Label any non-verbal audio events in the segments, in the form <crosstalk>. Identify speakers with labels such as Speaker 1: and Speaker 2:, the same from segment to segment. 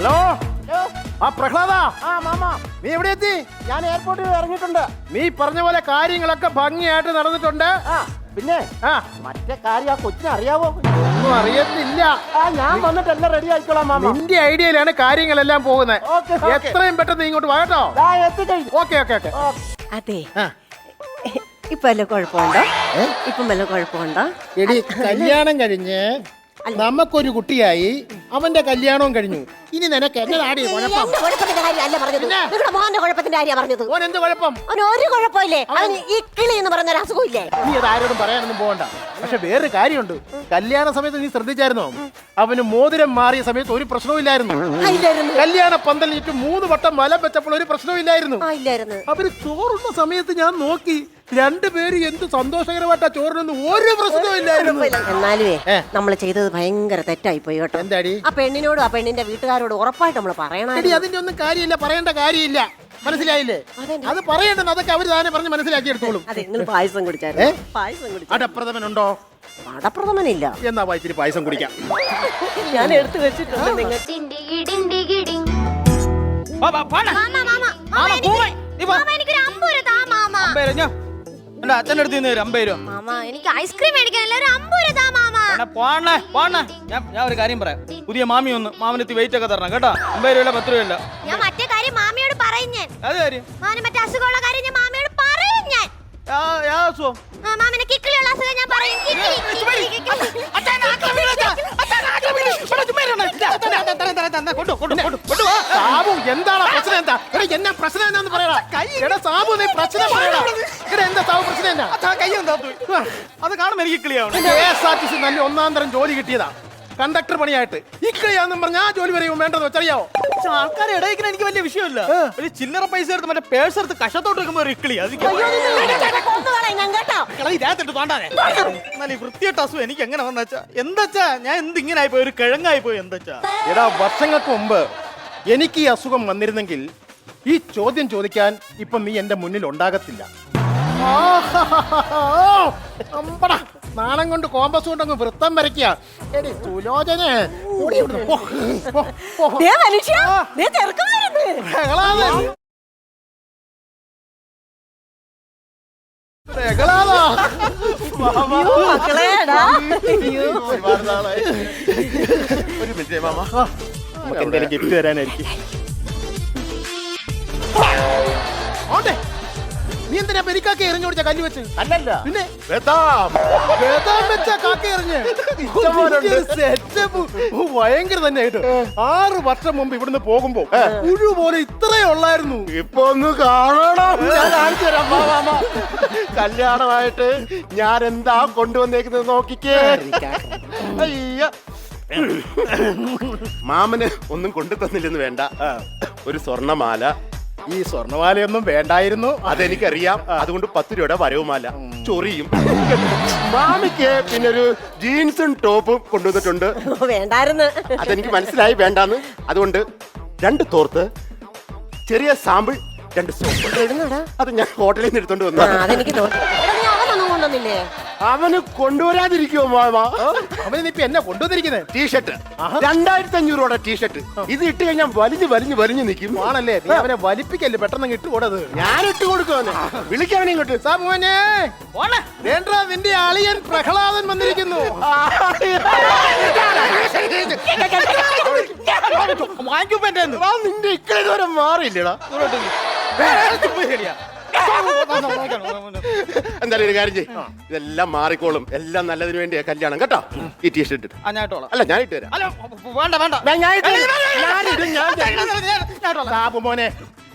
Speaker 1: Hello?
Speaker 2: Hello?
Speaker 1: ആ പ്രഹ്ലാദ.
Speaker 2: ആ മാമാ.
Speaker 1: നീ എവിടെ എത്തി?
Speaker 2: ഞാൻ എയർപോർട്ടിൽ ഇറങ്ങിയിട്ടുണ്ട്.
Speaker 1: നീ പറഞ്ഞ പോലെ കാര്യങ്ങളൊക്കെ ഭംഗിയായിട്ട് നടന്നിട്ടുണ്ട്.
Speaker 2: ആ പിന്നെ
Speaker 1: ആ.
Speaker 2: മറ്റേ കാര്യം ആ കൊച്ചിനെ അറിയാവോ?
Speaker 1: ഒന്നും അറിയത്തില്ല.
Speaker 2: ആ ഞാൻ വന്നിട്ട് എല്ലാം റെഡി ആയിക്കോളാം മാമ.
Speaker 1: നിന്റെ ഐഡിയയിലാണ് കാര്യങ്ങളെല്ലാം പോകുന്നത്. എത്രയും പെട്ടെന്ന് നീ ഇങ്ങോട്ട് വാട്ടോ
Speaker 2: ദാ എത്തിക്കഴിഞ്ഞു.
Speaker 1: Okay okay okay.
Speaker 3: അതെ.
Speaker 1: ആ.
Speaker 3: ഇപ്പൊ വല്ല കുഴപ്പമുണ്ടോ? ഇപ്പം വല്ല കുഴപ്പമുണ്ടോ?
Speaker 1: എടി കല്യാണം കഴിഞ്ഞ് നമുക്കൊരു കുട്ടിയായി. അവന്റെ കല്യാണവും കഴിഞ്ഞു. ഇനി നിനക്ക് എന്നതാടി കുഴപ്പം
Speaker 3: എന്റെ കുഴപ്പത്തിന്റെ കാര്യമല്ല പറഞ്ഞത്.
Speaker 1: പിന്നെ?
Speaker 3: നിങ്ങളുടെ മോന്റെ കുഴപ്പത്തിന്റെ കാര്യമാണ് പറഞ്ഞത്.
Speaker 1: ഓൻ എന്ത് കുഴപ്പം?
Speaker 3: അവന് ഒരു കുഴപ്പമില്ലേ? അവൻ ഈ കിളി എന്ന് പറയുന്ന ഒരു അസുഖമില്ലേ?
Speaker 1: നീ അത് ആരോടും പറയാനൊന്നും പോകണ്ട. പക്ഷെ വേറൊരു കാര്യമുണ്ട്. കല്യാണ സമയത്ത് നീ ശ്രദ്ധിച്ചായിരുന്നോ? അവന് മോതിരം മാറിയ സമയത്ത് ഒരു പ്രശ്നവുമില്ലായിരുന്നു
Speaker 3: ആ, ഇല്ലായിരുന്നു.
Speaker 1: കല്യാണ പന്തലിട്ട് മൂന്ന് വട്ടം വലം വെച്ചപ്പോൾ ഒരു പ്രശ്നവുമില്ലായിരുന്നു
Speaker 3: ആ ഇല്ലായിരുന്നു.
Speaker 1: അവർ ചോറുന്ന സമയത്ത് ഞാൻ നോക്കി രണ്ടുപേരും എന്ത് സന്തോഷകരമായിട്ടാ ചോറിനൊന്നും ഒരു പ്രശ്നവുമില്ലായിരുന്നു
Speaker 3: എന്നാലുവേ
Speaker 1: ഏ.
Speaker 3: നമ്മൾ ചെയ്തത് ഭയങ്കര തെറ്റായി പോയി കേട്ടോ.
Speaker 1: എന്താടി?
Speaker 3: ആ പെണ്ണിനോടും ആ പെണ്ണിന്റെ വീട്ടുകാരോടും ഉറപ്പായിട്ട് നമ്മൾ പറയണം
Speaker 1: അതിന്റെ ഒന്നും കാര്യമില്ല പറയേണ്ട കാര്യമില്ല. മനസ്സിലായില്ലേ? അത് പറയണ്ടെന്ന് അതൊക്കെ അവർ താനെ പറഞ്ഞ് മനസ്സിലാക്കി എടുത്തോളും
Speaker 3: അതെ നിങ്ങൾ പായസം കുടിച്ചായിരുന്നു. പായസം കുടിച്ചു
Speaker 1: അടപ്രഥമനുണ്ടോ?
Speaker 3: പടപ്രഥമനില്ല.
Speaker 1: എന്നാ വായിച്ചിട്ട് പായസം കുടിക്കാം.
Speaker 3: ഞാൻ എടുത്തു വെച്ചിട്ടുണ്ട് നിങ്ങൾ.
Speaker 4: മാമ,
Speaker 5: മാമ, മാമ, മാമ, എനിക്ക് ഒരു എനിക്കൊരു രൂപ താ, മാമ.
Speaker 4: അമ്പത് ഞാൻ എന്റെ അച്ഛന്റെ അടുത്ത് നിന്ന് തരും അമ്പത് രൂപ.
Speaker 5: മാമ, എനിക്ക് ഐസ്ക്രീം മേടിക്കാനല്ല. ഒരു അമ്പത് രൂപ താ, മാമ.
Speaker 4: എടാ, പോണേ പോണേ. ഞാൻ ഞാൻ ഒരു കാര്യം പറയാം. പുതിയ മാമി ഒന്ന് മാമനെത്തി വെയിറ്റ് ഒക്കെ തരണം കേട്ടോ? അമ്പത് രൂപ പത്ത് രൂപ
Speaker 5: ഞാൻ മറ്റേ കാര്യം മാമിയോട് പറയും ഞാൻ.
Speaker 4: അത് കാര്യം?
Speaker 5: മാമന് മറ്റേ അസുഖമുള്ള കാര്യം ഞാൻ മാമിയോട്
Speaker 4: യാ- യാ അസുഖം
Speaker 5: ആ, മാമന് കിക്കിളിയുള്ള അസുഖം ഞാൻ പറയും കിക്കിളി, കിക്കിളി, കിക്കിളി.
Speaker 1: സാബു എന്താണ് പ്രശ്നം എന്താ എടാ എന്നാ പ്രശ്നം എന്താന്ന് പറയടാ എടാ സാബു നീ പ്രശ്നം പറയടാ എടാ എന്താ സാബു പ്രശ്നം എന്നാ
Speaker 4: അത് കാണുമ്പോ എനിക്ക് കിളിയാവണം
Speaker 1: K S R T C നല്ല ഒന്നാം തരം ജോലി കിട്ടിയതാ കണ്ടക്ടർ പണിയായിട്ട്. ഇക്കഴിയാന്ന് പറഞ്ഞ ആ ജോലി വരെയും വേണ്ടത് വെച്ചറിയാവോ
Speaker 4: പക്ഷെ ആൾക്കാരെ ഇടയ്ക്ക് എനിക്ക് വലിയ വിഷയമില്ല. ഒരു ചില്ലറ പൈസ എടുത്ത് മറ്റേ പേഴ്സ് എടുത്ത് കഷത്തോട്ട് വെക്കുമ്പോ ഒരു ഇക്കിളി അത് ഈ വൃത്തിയായിട്ട് അസുഖം എനിക്ക് എങ്ങനെ വന്നാച്ചാ എന്താച്ചാ? ഞാൻ എന്ത് ഇങ്ങനെ ആയിപ്പോയി? ഒരു കിഴങ്ങായി പോയി എന്താച്ചാ?
Speaker 1: എടാ വർഷങ്ങൾക്ക് മുമ്പ് എനിക്ക് ഈ അസുഖം വന്നിരുന്നെങ്കിൽ ഈ ചോദ്യം ചോദിക്കാൻ ഇപ്പൊ നീ എന്റെ മുന്നിൽ ഉണ്ടാകത്തില്ല. അമ്പടാ നാണം കൊണ്ട് കോമ്പസ് കൊണ്ട് അങ്ങ് വൃത്തം വരയ്ക്കുക എടി സുലോചനെ കൂടി ഇവിടുന്ന്. പോ, പോ, പോ.
Speaker 3: ദേ മനുഷ്യ ദേ ചെറുക്കം വരുന്നു
Speaker 1: പ്രഹ്ലാദൻ. പ്രഹ്ലാദാ.
Speaker 3: അയ്യോ, മക്കളേടാ അയ്യോ.
Speaker 1: ഒരുപാട് നാളായി. ഒരു മിനിറ്റ് മാമ നമുക്ക് എന്തെങ്കിലും ഗിഫ്റ്റ് തരാനായിരിക്കും ഓട്ടെ നീ എന്തിനാ പെരിക്കാക്കി എറിഞ്ഞു കൊടുത്ത കല്ല് വെച്ച്?
Speaker 2: അല്ലല്ല.
Speaker 1: പിന്നെ?
Speaker 2: ബദാം.
Speaker 1: വേദാം വെച്ച കാക്ക എറിഞ്ഞ്. സെറ്റപ്പ് ഭയങ്കര തന്നെ കേട്ടോ ആറ് വർഷം മുമ്പ് ഇവിടുന്ന് പോകുമ്പോ പുഴു പോലെ ഇത്രേ ഉള്ളായിരുന്നു.
Speaker 2: ഇപ്പൊ ഒന്ന് കാണണം. ഞാൻ കാണിച്ചു തരാം. വാ, വാ, വാ. കല്യാണമായിട്ട് ഞാൻ എന്താ കൊണ്ടുവന്നേക്കുന്നത് നോക്കിക്കേ. അയ്യ. മാമന് ഒന്നും കൊണ്ടു തന്നില്ലെന്ന് വേണ്ട ഒരു സ്വർണമാല
Speaker 1: ഈ സ്വർണമാലയൊന്നും വേണ്ടായിരുന്നു.
Speaker 2: അതെനിക്കറിയാം. അതുകൊണ്ട് പത്ത് രൂപയുടെ വരവുമാല ചൊറിയും. മാമിക്ക് പിന്നെ ഒരു ജീൻസും ടോപ്പും കൊണ്ടുവന്നിട്ടുണ്ട്.
Speaker 3: വേണ്ടായിരുന്നു.
Speaker 2: അതെനിക്ക് മനസ്സിലായി വേണ്ടാന്ന്. അതുകൊണ്ട് രണ്ട് തോർത്ത് ചെറിയ സാമ്പിൾ രണ്ട് സോപ്പ്? അത് ഞാൻ ഹോട്ടലിൽ നിന്ന് എടുത്തോണ്ട് വന്നു
Speaker 3: അതെനിക്ക് തോന്നി. എടാ, നീ അവനൊന്നും കൊണ്ടുവന്നില്ലേ?
Speaker 2: അവന് കൊണ്ടുവരാതിരിക്കുമോ മാമ?
Speaker 1: അവന് ഇപ്പൊ എന്നെ കൊണ്ടുവന്നിരിക്കുന്നത്
Speaker 2: ടീഷർട്ട് രണ്ടായിരത്തി അഞ്ഞൂറ് രൂപയുടെ ടീഷർട്ട് ഇത് ഇട്ട് കഴിഞ്ഞാൽ വലിഞ്ഞ് വലിഞ്ഞ് വലിഞ്ഞ് നിൽക്കും
Speaker 1: ആണല്ലേ? നീ അവനെ വലിപ്പിക്കല്ലേ? പെട്ടെന്ന് ഇട്ട് കൂടത്
Speaker 2: ഞാൻ ഇട്ട് കൊടുക്കുവാന് വിളിക്കവനെ ഇങ്ങോട്ട്.
Speaker 1: സാബുവനെ
Speaker 4: പോണേ.
Speaker 1: വേണ്ട നിന്റെ അളിയൻ പ്രഹ്ലാദൻ വന്നിരിക്കുന്നു.
Speaker 2: വാങ്ങിക്കും നിന്റെ ഇക്കളി ദൂരം മാറിയില്ലടാ. <laughs> എന്തായാലും ഒരു കാര്യം ചെയ്യും. ഇതെല്ലാം മാറിക്കോളും. എല്ലാം നല്ലതിന് വേണ്ടിയാ കല്യാണം. കേട്ടോ? ഈ ടീഷർട്ട് ഇട്ട്.
Speaker 4: ആ, ഞാൻ ഇട്ടോളാം.
Speaker 2: അല്ല ഞാൻ ഇട്ട് തരാം.
Speaker 4: അല്ല വേണ്ട വേണ്ട.
Speaker 2: ഞാൻ ഇട്ട് തരാം. ഞാൻ ഇടും, ഞാൻ.
Speaker 1: സാബു മോനെ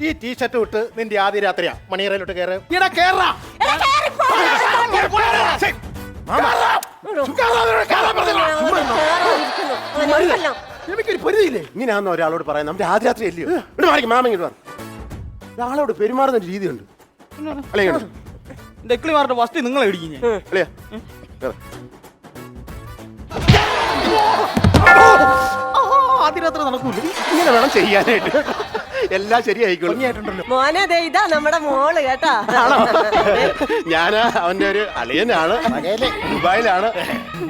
Speaker 1: ഈ ടീഷർട്ട് വിട്ട് നിന്റെ ആദ്യ രാത്രിയാ? മണിയറയിലോട്ട് കയറ് ഇട കേറാ. എനിക്കൊരു
Speaker 2: ഇങ്ങനെയാന്ന് ഒരാളോട് പറയാം. നമ്മുടെ ആദ്യ രാത്രി അല്ലയോ ഇവിടെ മാറിക്കും മാമ ഇങ്ങോട്ട് പറഞ്ഞു ഒരാളോട് പെരുമാറുന്ന ഒരു രീതിയുണ്ട്.
Speaker 4: ഇക്കിളിമാരുടെ വസ്തു നിങ്ങളെ ഇടിക്കും ഞാൻ. ആദ്യ രാത്രി നടക്കൂല
Speaker 2: ഇങ്ങനെ വേണം ചെയ്യാനായിട്ട് എല്ലാം ശരിയായിക്കോളും.
Speaker 3: മോനെ ദേ ഇതാ നമ്മുടെ മോൾ കേട്ടാ.
Speaker 2: ഞാൻ അവന്റെ ഒരു അളിയനാണ്. ദുബായിലാണ്.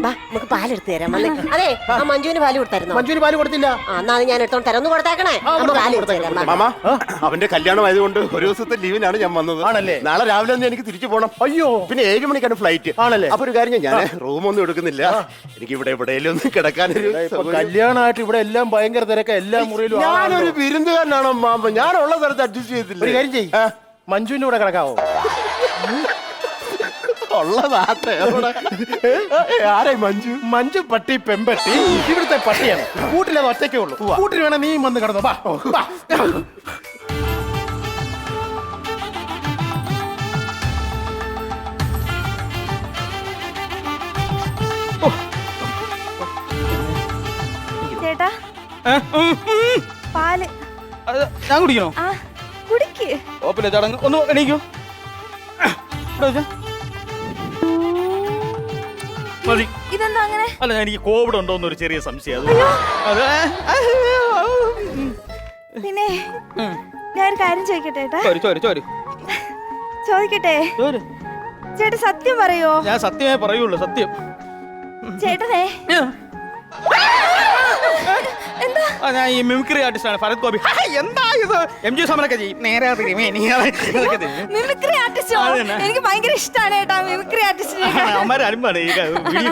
Speaker 3: ബാ നമുക്ക് പാലെടുത്ത് തരാം. വന്നേ അതെ ആ മഞ്ജുവിന് പാൽ കൊടുത്തായിരുന്നു?
Speaker 1: മഞ്ജുവിന് പാൽ കൊടുത്തില്ല.
Speaker 3: എന്നാ ഞാൻ എടുത്തോണ്ട് തരാം. ഒന്ന് കൊടുത്തേക്കണേ? അമ്മ പാൽ എടുത്ത് തരാം.
Speaker 2: മാമ അവന്റെ കല്യാണം ആയതുകൊണ്ട് ഒരു ദിവസത്തെ ലീവിനാണ് ഞാൻ വന്നത്.
Speaker 1: ആണല്ലേ?
Speaker 2: നാളെ രാവിലെ തന്നെ എനിക്ക് തിരിച്ചു പോകണം
Speaker 1: അയ്യോ.
Speaker 2: പിന്നെ ഏഴ് മണിക്കാണ് ഫ്ലൈറ്റ്.
Speaker 1: ആണല്ലേ?
Speaker 2: അപ്പൊ ഒരു കാര്യം ഞാൻ റൂമൊന്നും എടുക്കുന്നില്ല. എനിക്ക് ഇവിടെ എവിടെയെങ്കിലും ഒന്ന് കിടക്കാനൊരു
Speaker 1: ഇപ്പൊ
Speaker 2: സൗകര്യം.
Speaker 1: കല്യാണമായിട്ട് ഇവിടെ എല്ലാം ഭയങ്കര തിരക്ക. എല്ലാം മുറിയിലും
Speaker 2: ഞാനൊരു
Speaker 1: വിരുന്നുകാരനാണ്
Speaker 2: വിരുന്നുകാരനാണോ മാമ ഞാനുള്ള സ്ഥലത്ത് അഡ്ജസ്റ്റ് ചെയ്തില്ല?
Speaker 1: ഒരു കാര്യം ചെയ്യ്. മഞ്ജുവിന്റെ കൂടെ കിടക്കാവോ?
Speaker 2: ഉള്ളതാട്ടെ അവിടെ. ഏ, ആരായി മഞ്ജു?
Speaker 1: മഞ്ജു പട്ടി പെമ്പട്ടി ഇവിടുത്തെ പട്ടിയാണ്. കൂട്ടിലെ ഒറ്റയ്ക്കേ ഉള്ളൂ. കൂട്ടിൽ വേണം നീ വന്ന് കിടന്നോ. ബാ ബാ.
Speaker 5: ചേട്ടാ.
Speaker 4: ഏ? ഉം, ഉം. ഞാൻ കുടിക്കണോ?
Speaker 5: കുടിക്ക്.
Speaker 4: ഓപ്പിലെ ചടങ്ങ് ഒന്ന് എണീക്കോ. മതി.
Speaker 5: ഇതെന്താ അങ്ങനെ?
Speaker 4: അല്ല ഞാൻ എനിക്ക് കോവിഡ് ഉണ്ടോ എന്നൊരു ചെറിയ സംശയം. അത്
Speaker 5: പിന്നെ ഞാൻ ഒരു കാര്യം ചോദിക്കട്ടെ
Speaker 4: ചോരി ചോരി ചോര്.
Speaker 5: ചോദിക്കട്ടെ?
Speaker 4: ചേട്ടൻ
Speaker 5: ചേട്ടാ സത്യം പറയോ?
Speaker 4: ഞാൻ സത്യമേ പറയുള്ളൂ സത്യം.
Speaker 5: ചേട്ടനെ?
Speaker 4: ആ, ഞാൻ ഈ മിമിക്രി ആർട്ടിസ്റ്റാണ് ഫരത് ഗോപി. എന്താ ഇത്? എം ജി സമരൊക്കെ ചെയ്യും. നേരെ തിരുമേനി ഇതൊക്കെ ചെയ്യും.
Speaker 5: മിമിക്രി ആർട്ടിസ്റ്റോ
Speaker 4: അത് തന്നെ.
Speaker 5: എനിക്ക് ഭയങ്കര ഇഷ്ടമാണ് മിമിക്രി ആർട്ടിസ്റ്റിനെ
Speaker 4: അമ്മമാരെ അരുമ്പാണ് ഈ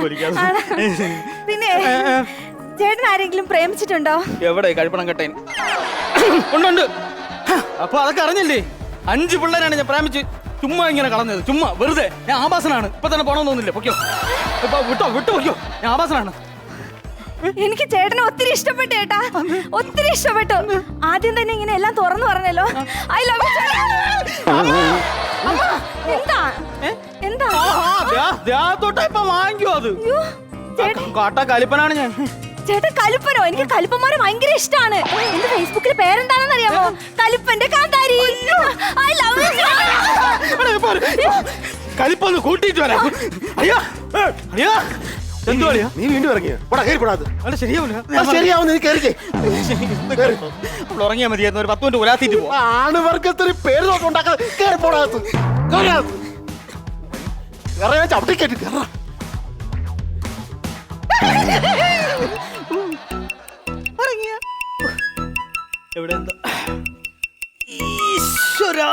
Speaker 4: വീഡിയോ
Speaker 5: പിന്നെ ചേട്ടൻ ആരെങ്കിലും പ്രേമിച്ചിട്ടുണ്ടോ?
Speaker 4: എവിടെ? കഴിപ്പണം കട്ടേൻ. ഉണ്ടുണ്ട് അപ്പൊ അതൊക്കെ അറിഞ്ഞില്ലേ? അഞ്ച് പിള്ളേരാണ് ഞാൻ പ്രേമിച്ച് ചുമ്മാ ഇങ്ങനെ കളഞ്ഞത്. ചുമ്മാ വെറുതെ. ഞാൻ ആഭാസനാണ്. ഇപ്പൊ തന്നെ പോണമെന്ന് തോന്നില്ല പൊക്കോ ഇപ്പൊ വിട്ടോ വിട്ടു പൊക്കോ ഞാൻ ആഭാസനാണ്.
Speaker 5: എനിക്ക് ചേട്ടനെ ഒത്തിരി ഇഷ്ടപ്പെട്ടു ചേട്ടാ. ഒത്തിരി ഇഷ്ടപ്പെട്ടു. ആദ്യം തന്നെ ഇങ്ങനെ എല്ലാം തുറന്നു പറഞ്ഞല്ലോ. ഐ ലവ് എന്താ? എന്താ?
Speaker 4: വാങ്ങിക്കോ അത്.
Speaker 5: ചേട്ടൻ
Speaker 4: കാട്ട കലിപ്പനാണ് ഞാൻ.
Speaker 5: ചേട്ടൻ കലിപ്പനോ? എനിക്ക് കലിപ്പന്മാരെ ഭയങ്കര ഇഷ്ടമാണ് എന്റെ ഫേസ്ബുക്കിൽ പേരെന്താണെന്ന് അറിയാമോ? കലിപ്പന്റെ കാന്താരി. ഐ ലവ്
Speaker 4: കലിപ്പൊന്ന് കൂട്ടിയിട്ട് വരാം. അയ്യോ അയ്യോ. എന്തോ
Speaker 2: നീ വീണ്ടും ഇറങ്ങിയ? പോടാ കയറി പോടാ അത്.
Speaker 4: അല്ല ശരിയാവില്ല
Speaker 2: ആ, ശരിയാവും നീ കയറിക്കേ
Speaker 4: അവൾ ഉറങ്ങിയാൽ മതിയായിരുന്നു ഒരു പത്ത് മിനിറ്റ് ഉലാത്തിട്ട് പോവാം.
Speaker 2: ആണ് വർഗത്തിന് പേര് നോക്കി ഉണ്ടാക്കാതെ കയറി പോടാത്ത് കയറാത്ത് കയറാ ചവിട്ടിക്കേറ്റ് കയറാ
Speaker 4: എവിടെ എന്താ? ഈശ്വരാ.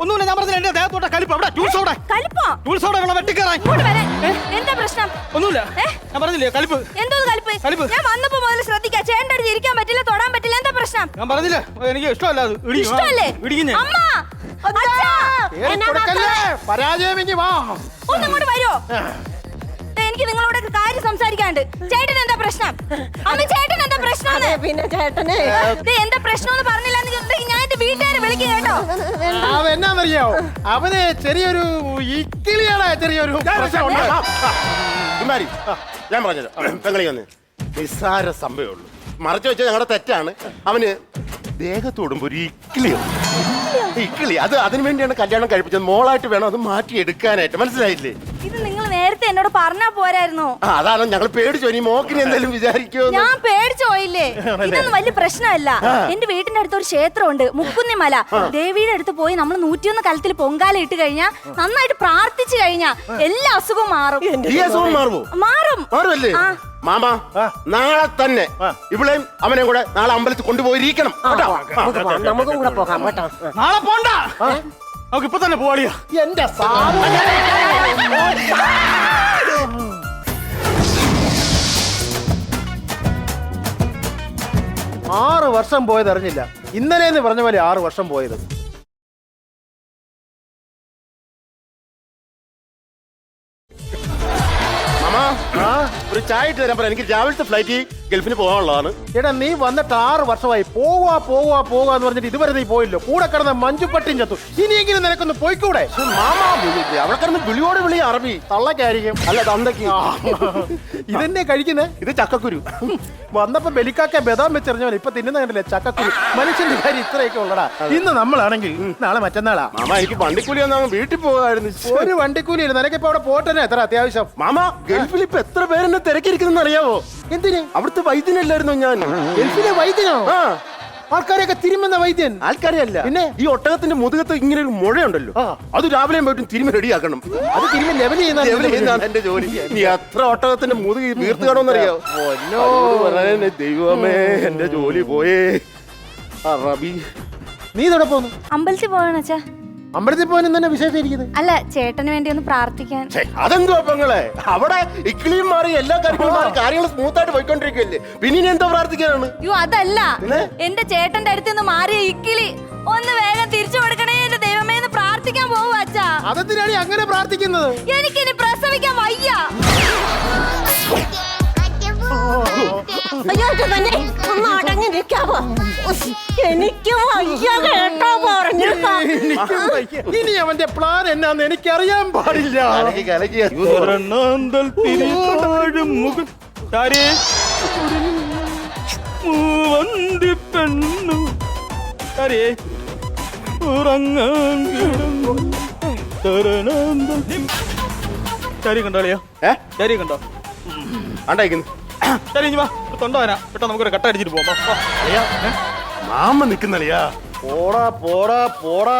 Speaker 4: ഒന്നുമില്ല ഞാൻ പറഞ്ഞില്ല എന്റെ ദേഹത്തോട്ട കലിപ്പ്. അവിടെ ടൂൾസ് അവിടെ.
Speaker 5: കലിപ്പോ?
Speaker 4: ടൂൾസ് അവിടെ വേണം വെട്ടിക്കറാൻ
Speaker 5: ഇങ്ങോട്ട് വരാൻ എന്താ പ്രശ്നം?
Speaker 4: ഒന്നുമില്ല
Speaker 5: ഏ?
Speaker 4: ഞാൻ പറഞ്ഞില്ലേ കലിപ്പ്.
Speaker 5: എന്തോ കലിപ്പ്?
Speaker 4: കലിപ്പ്.
Speaker 5: ഞാൻ വന്നപ്പോ മുതൽ ശ്രദ്ധിക്കാം ചേട്ടന്റെ അടുത്ത് ഇരിക്കാൻ പറ്റില്ല തൊടാൻ പറ്റില്ല എന്താ പ്രശ്നം?
Speaker 4: ഞാൻ പറഞ്ഞില്ലേ എനിക്ക് ഇഷ്ടമല്ല അത്. ഇടിക്കും. ആ,
Speaker 5: ഇഷ്ടമല്ലേ? അമ്മ! അച്ഛാ!
Speaker 1: കേറി കൊടുക്കല്ലേ? പരാജയം ഇനി വാ
Speaker 5: ഒന്ന് ഇങ്ങോട്ട് വരുമോ എനിക്ക് നിങ്ങളോട് ഒരു കാര്യം സംസാരിക്കാണ്ട് ചേട്ടൻ എന്താ പ്രശ്നം? അമ്മ ചേട്ടൻ എന്താ പ്രശ്നം
Speaker 3: അതെ പിന്നെ ചേട്ടനെ.
Speaker 5: എന്താ പ്രശ്നം എന്ന് പറഞ്ഞില്ല ഞാൻ എന്റെ വീട്ടുകാരെ വിളിക്കുക കേട്ടോ.
Speaker 1: അവൻ എന്നാന്നറിയാവോ അവന് ചെറിയൊരു ഇക്കിളിയാണ് ചെറിയൊരു പ്രശ്നമുണ്ട്
Speaker 2: ഞാൻ പറഞ്ഞത് പെങ്ങളി വന്ന്. നിസ്സാര സംഭവമേ ഉള്ളൂ. മറച്ചു വെച്ചാൽ ഞങ്ങളുടെ തെറ്റാണ്. അവന് ദേഹത്തോടുമ്പോ ഒരു ഇക്കിളിയാണ് ഇക്കിളി. അത് അതിനു വേണ്ടിയാണ് കല്യാണം കഴിപ്പിച്ചത്. മോളായിട്ട് വേണം അത് മാറ്റി എടുക്കാനായിട്ട് മനസ്സിലായില്ലേ?
Speaker 5: ഇത് നിങ്ങൾ നേരത്തെ എന്നോട് പറഞ്ഞാ പോരായിരുന്നോ?
Speaker 2: ആ അതാണ് ഞങ്ങൾ പേടിച്ചു ഇനി മോക്കിന് എന്തെങ്കിലും വിചാരിക്കോ
Speaker 5: ഞാൻ പേടിച്ചു പോയില്ലേ? ഇതൊന്നും വലിയ പ്രശ്നമല്ല. എന്റെ വീടിന്റെ അടുത്ത് ഒരു ക്ഷേത്രമുണ്ട് മുക്കുന്നി മല ദേവിയുടെ അടുത്ത് പോയി നമ്മൾ നൂറ്റിയൊന്ന് കലത്തിൽ പൊങ്കാല ഇട്ട് കഴിഞ്ഞാ നന്നായിട്ട് പ്രാർത്ഥിച്ചു കഴിഞ്ഞാ എല്ലാ അസുഖവും മാറും.
Speaker 2: ഈ അസുഖം മാറുമോ?
Speaker 5: മാറും.
Speaker 2: മാറുമല്ലേ?
Speaker 5: ആ.
Speaker 2: മാമ നാളെ തന്നെ ഇവിളെയും അവനെയും കൂടെ നാളെ അമ്പലത്തിൽ കൊണ്ടുപോയിരിക്കണം. കേട്ടോ?
Speaker 3: നമുക്ക് പോകാം. നമുക്കും കൂടെ പോകാം കേട്ടോ.
Speaker 4: നാളെ പോണ്ട. നമുക്ക് ഇപ്പൊ തന്നെ പോവാളിയാ.
Speaker 1: എന്റെ ആറ് വർഷം പോയത് അറിഞ്ഞില്ല. ഇന്നലെ എന്ന് പറഞ്ഞ പോലെ ആറ് വർഷം പോയത്.
Speaker 2: ഒരു ചായ ഇട്ട് എനിക്ക് ഗൾഫിന് പോകാനുള്ളതാണ്.
Speaker 1: എടാ നീ വന്നിട്ട് ആറ് വർഷമായി പോവാ പോവാ പോവാ എന്ന് പറഞ്ഞിട്ട് ഇതുവരെ നീ പോയില്ലോ. കൂടെ കിടന്ന മഞ്ജുപ്പട്ടിയും ചത്തു. ഇനിയെങ്കിലും നിനക്കൊന്ന് പോയിക്കൂടെ?
Speaker 2: മാമാ വിളി- അവിടെ കിടന്ന് വിളിയോട് വിളി അറബി.
Speaker 1: തള്ളക്കായിരിക്കും
Speaker 2: അല്ല തന്തയ്ക്ക്.
Speaker 1: ഇതെന്നെ കഴിക്കുന്നേ?
Speaker 2: ഇത് ചക്കക്കുരു.
Speaker 1: വന്നപ്പോ ബലിക്കാക്ക ബദാം വെച്ചെറിഞ്ഞവൻ ഇപ്പൊ തിന്നുന്ന കണ്ടില്ലേ? ചക്കക്കുരു. മനുഷ്യന്റെ കാര്യം ഇത്രയൊക്കെ ഉള്ളടാ. ഇന്ന് നമ്മളാണെങ്കിൽ നാളെ മറ്റന്നാളാ.
Speaker 2: മാമ എനിക്ക് വണ്ടിക്കൂലി ഒന്നും വീട്ടിൽ പോകായിരുന്നു
Speaker 1: ഒരു വണ്ടിക്കൂലി നിനക്കിപ്പോ അവിടെ പോട്ടെ എത്ര അത്യാവശ്യം.
Speaker 2: മാമ ഗൾഫിൽ ഇപ്പൊ എത്ര പേരെന്നെ തിരക്കിരിക്കുന്നു അറിയാവോ?
Speaker 1: എന്തിന്?
Speaker 2: അവിടുത്തെ വൈദ്യനല്ലായിരുന്നു ഞാൻ?
Speaker 1: ഗൾഫിലെ വൈദ്യനോ?
Speaker 2: ആ.
Speaker 1: ആൾക്കാരെയൊക്കെ തിരുമെന്ന വൈദ്യൻ.
Speaker 2: ആൾക്കാരെയല്ല.
Speaker 1: പിന്നെ?
Speaker 2: ഈ ഒട്ടകത്തിന്റെ മുതുകത്ത് ഇങ്ങനെ ഒരു മുഴയുണ്ടല്ലോ അത് രാവിലെ പോയിട്ടും തിരുമി റെഡിയാക്കണം.
Speaker 1: അത് തിരുമി ലെവൽ ചെയ്യുന്ന
Speaker 2: എന്റെ ജോലി? നീ എത്ര ഒട്ടകത്തിന്റെ മുതുകി വീർത്ത് കാണുമെന്നറിയോ ദൈവമേ എന്റെ ജോലി പോയേ. ആ റബി.
Speaker 1: നീ ഇതോടെ പോന്നു?
Speaker 5: അമ്പലത്തിൽ പോവാണച്ചാ അച്ഛാ.
Speaker 1: അമ്പലത്തിൽ പോകാൻ തന്നെ വിശേഷം
Speaker 5: അല്ല ചേട്ടന് വേണ്ടി ഒന്ന് പ്രാർത്ഥിക്കാൻ.
Speaker 2: ഛെ, അതെന്തുവാ പെങ്ങളെ? അവിടെ ഇക്കിളിയും മാറി എല്ലാ കാര്യങ്ങളും മാറി കാര്യങ്ങൾ സ്മൂത്ത് ആയിട്ട് പോയിക്കൊണ്ടിരിക്കുകയല്ലേ? പിന്നെ ഇനി എന്താ പ്രാർത്ഥിക്കാനാണ്?
Speaker 5: അയ്യോ അതല്ല.
Speaker 2: പിന്നെ?
Speaker 5: എന്റെ ചേട്ടന്റെ അടുത്ത് നിന്ന് മാറിയ ഇക്കിളി ഒന്ന് വേഗം തിരിച്ചു കൊടുക്കണേ എന്റെ ദൈവമേ എന്ന് പ്രാർത്ഥിക്കാൻ പോവും അച്ഛാ.
Speaker 1: അതെന്തിനാണ് ഈ അങ്ങനെ പ്രാർത്ഥിക്കുന്നത്?
Speaker 5: എനിക്കിനി പ്രസവിക്കാൻ വയ്യ.
Speaker 3: അയ്യോ തന്നെ ഒന്ന് അടങ്ങി നിൽക്കാവോ? ഉസ്, എനിക്ക് വയ്യ കേട്ടോ
Speaker 1: പറഞ്ഞു. ഇനി അവന്റെ പ്ലാൻ എന്നാന്ന് എനിക്കറിയാൻ പാടില്ല.
Speaker 2: കലക്കി കലക്കി
Speaker 4: ഒരെണ്ണാന്തൽ തിരിതാഴും മുഖം. താരേ മൂവന്തി പെണ്ണു. താരേ ഉറങ്ങാൻ കിടന്നു. തരണാന്തൽ ചാരി കണ്ടോ അളിയോ?
Speaker 2: ഏ?
Speaker 4: ചാരി കണ്ടോ?
Speaker 2: ആണ്ടായിക്കുന്നു.
Speaker 4: ചാരി വാ. തൊണ്ടവനാ പെട്ടെന്ന് നമുക്കൊരു കട്ട അടിച്ചിട്ട് പോവാം.
Speaker 2: മാമ നിക്കുന്നളിയാ
Speaker 1: പോടാ പോടാ പോടാ.